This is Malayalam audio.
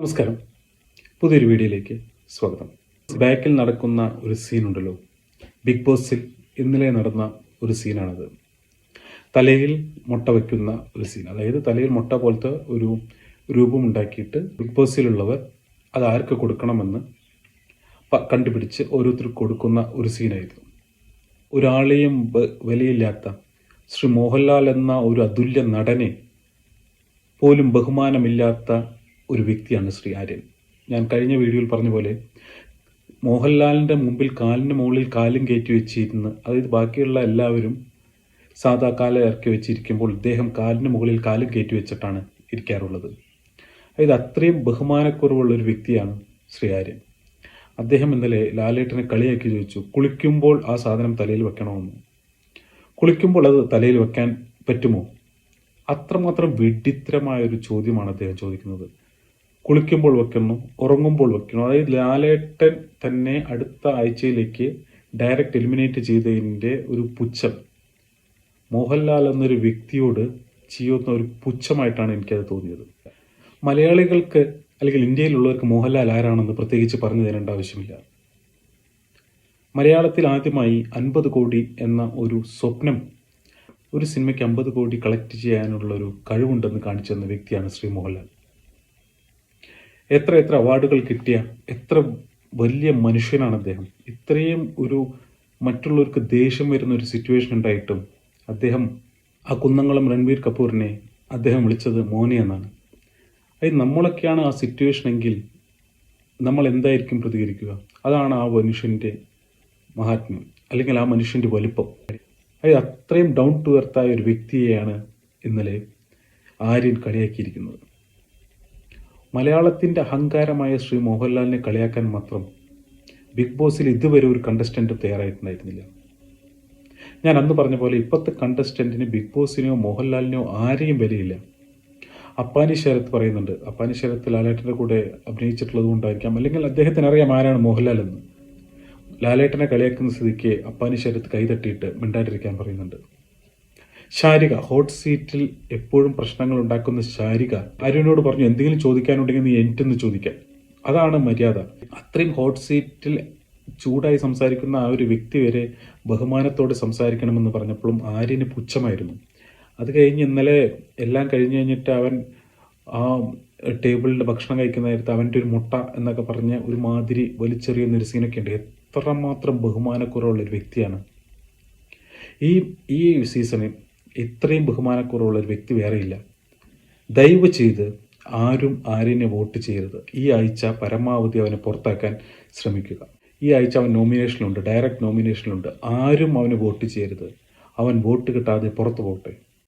നമസ്കാരം. പുതിയൊരു വീഡിയോയിലേക്ക് സ്വാഗതം. ബാക്കിൽ നടക്കുന്ന ഒരു സീനുണ്ടല്ലോ ബിഗ് ബോസിൽ ഇന്നലെ നടന്ന ഒരു സീനാണത് തലയിൽ മുട്ട വയ്ക്കുന്ന ഒരു സീൻ അതായത് തലയിൽ മുട്ട പോലത്തെ ഒരു രൂപമുണ്ടാക്കിയിട്ട് ബിഗ് ബോസിലുള്ളവർ അത് ആർക്ക് കൊടുക്കണമെന്ന് കണ്ടുപിടിച്ച് ഓരോരുത്തർക്ക് കൊടുക്കുന്ന ഒരു സീനായിരുന്നു ഒരാളെയും വിലയില്ലാത്ത ശ്രീ മോഹൻലാൽ എന്ന ഒരു അതുല്യ നടനെ പോലും ബഹുമാനമില്ലാത്ത ഒരു വ്യക്തിയാണ് ശ്രീ ആര്യൻ. ഞാൻ കഴിഞ്ഞ വീഡിയോയിൽ പറഞ്ഞ പോലെ മോഹൻലാലിന്റെ മുമ്പിൽ കാലിന് മുകളിൽ കാലും കയറ്റി വെച്ചിരുന്ന് അതായത് ബാക്കിയുള്ള എല്ലാവരും സാധാ കാല ഇറക്കി വെച്ചിരിക്കുമ്പോൾ ഇദ്ദേഹം കാലിന് മുകളിൽ കാലും കയറ്റി വെച്ചിട്ടാണ് ഇരിക്കാറുള്ളത്. അതായത് അത്രയും ബഹുമാനക്കുറവുള്ള ഒരു വ്യക്തിയാണ് ശ്രീ ആര്യൻ. അദ്ദേഹം ഇന്നലെ ലാലേട്ടനെ കളിയാക്കി ചോദിച്ചു കുളിക്കുമ്പോൾ ആ സാധനം തലയിൽ വെക്കണമെന്ന്? കുളിക്കുമ്പോൾ അത് തലയിൽ വെക്കാൻ പറ്റുമോ? അത്രമാത്രം വിഡിത്തരമായ ഒരു ചോദ്യമാണ് അദ്ദേഹം ചോദിക്കുന്നത്. കുളിക്കുമ്പോൾ വെക്കുന്നു ഉറങ്ങുമ്പോൾ വെക്കുന്നു. അതായത് ലാലേട്ടൻ തന്നെ അടുത്ത ആഴ്ചയിലേക്ക് ഡയറക്റ്റ് എലിമിനേറ്റ് ചെയ്തതിന്റെ ഒരു പുച്ഛം. മോഹൻലാൽ എന്നൊരു വ്യക്തിയോട് ചെയ്യുന്ന ഒരു പുച്ഛമായിട്ടാണ് എനിക്കത് തോന്നിയത്. മലയാളികൾക്ക് അല്ലെങ്കിൽ ഇന്ത്യയിലുള്ളവർക്ക് മോഹൻലാൽ ആരാണെന്ന് പ്രത്യേകിച്ച് പറഞ്ഞു തരേണ്ട ആവശ്യമില്ല. മലയാളത്തിൽ ആദ്യമായി അൻപത് കോടി എന്ന ഒരു സ്വപ്നം ഒരു സിനിമയ്ക്ക് അമ്പത് കോടി കളക്ട് ചെയ്യാനുള്ള ഒരു കഴിവുണ്ടെന്ന് കാണിച്ചു തന്ന വ്യക്തിയാണ് ശ്രീ മോഹൻലാൽ. എത്ര എത്ര അവാർഡുകൾ കിട്ടിയ എത്ര വലിയ മനുഷ്യനാണ് അദ്ദേഹം. ഇത്രയും ഒരു മറ്റുള്ളവർക്ക് ദേഷ്യം വരുന്ന ഒരു സിറ്റുവേഷൻ ഉണ്ടായിട്ടും അദ്ദേഹം ആ കുന്നംകുളം രൺവീർ കപൂറിനെ അദ്ദേഹം വിളിച്ചത് മോനെ എന്നാണ്. അത് നമ്മളൊക്കെയാണ് ആ സിറ്റുവേഷൻ എങ്കിൽ നമ്മൾ എന്തായിരിക്കും പ്രതികരിക്കുക? അതാണ് ആ മനുഷ്യന്റെ മഹാത്മ്യം അല്ലെങ്കിൽ ആ മനുഷ്യന്റെ വലുപ്പം. അത് അത്രയും ഡൗൺ ടു എർത്തായ ഒരു വ്യക്തിയെയാണ് ഇന്നലെ ആര്യൻ കളിയാക്കിയിരിക്കുന്നത്. മലയാളത്തിന്റെ അഹങ്കാരമായ ശ്രീ മോഹൻലാലിനെ കളിയാക്കാൻ മാത്രം ബിഗ് ബോസിൽ ഇതുവരെ ഒരു കണ്ടസ്റ്റന്റ് തയ്യാറായിട്ടുണ്ടായിരുന്നില്ല. ഞാൻ അന്ന് പറഞ്ഞ പോലെ ഇപ്പോഴത്തെ കണ്ടസ്റ്റന്റിന് ബിഗ് ബോസിനെയോ മോഹൻലാലിനെയോ ആരെയും വിലയില്ല. അപ്പാനി ശരത്ത് പറയുന്നുണ്ട് അപ്പാനി ശരത്ത് ലാലേട്ടന്റെ കൂടെ അഭിനയിച്ചിട്ടുള്ളത് കൊണ്ടായിരിക്കാം. അല്ലെങ്കിൽ അദ്ദേഹത്തിന് അറിയാം ആരാണ് മോഹൻലാൽ എന്ന്. ലാലേട്ടനെ കളിയാക്കുന്ന സ്ഥിതിക്ക് അപ്പാനി ശരത്ത് കൈതട്ടിയിട്ട് മിണ്ടാണ്ടിരിക്കാൻ പറയുന്നുണ്ട്. ശാരിക ഹോട്ട് സീറ്റിൽ എപ്പോഴും പ്രശ്നങ്ങൾ ഉണ്ടാക്കുന്ന ശാരിക അരുണിനോട് പറഞ്ഞു എന്തെങ്കിലും ചോദിക്കാനുണ്ടെങ്കിൽ നീ എനിറ്റെന്ന് ചോദിക്കാൻ അതാണ് മര്യാദ. അത്രയും ഹോട്ട് സീറ്റിൽ ചൂടായി സംസാരിക്കുന്ന ആ ഒരു വ്യക്തി വരെ ബഹുമാനത്തോടെ സംസാരിക്കണമെന്ന് പറഞ്ഞപ്പോഴും ആര്യന് പുച്ഛമായിരുന്നു. അത് കഴിഞ്ഞ് ഇന്നലെ എല്ലാം കഴിഞ്ഞ് കഴിഞ്ഞിട്ട് അവൻ ആ ടേബിളിൽ ഭക്ഷണം കഴിക്കുന്ന നേരത്ത് അവന്റെ ഒരു മുട്ട എന്നൊക്കെ പറഞ്ഞ് ഒരു മാതിരി വലിച്ചെറിയുന്ന ഒരു സീനൊക്കെ ഉണ്ട്. എത്രമാത്രം ബഹുമാനക്കുറവുള്ള ഒരു വ്യക്തിയാണ്. ഈ ഈ സീസണിൽ ഇത്രയും ബഹുമാനക്കുറവുള്ള ഒരു വ്യക്തി വേറെയില്ല ദയവ് ചെയ്ത് ആരും ആര്യനെ വോട്ട് ചെയ്യരുത്. ഈ ആഴ്ച പരമാവധി അവനെ പുറത്താക്കാൻ ശ്രമിക്കുക. ഈ ആഴ്ച അവൻ നോമിനേഷനിലുണ്ട് ഡയറക്റ്റ് നോമിനേഷനിലുണ്ട് ആരും അവന് വോട്ട് ചെയ്യരുത്. അവൻ വോട്ട് കിട്ടാതെ പുറത്തു പോട്ടെ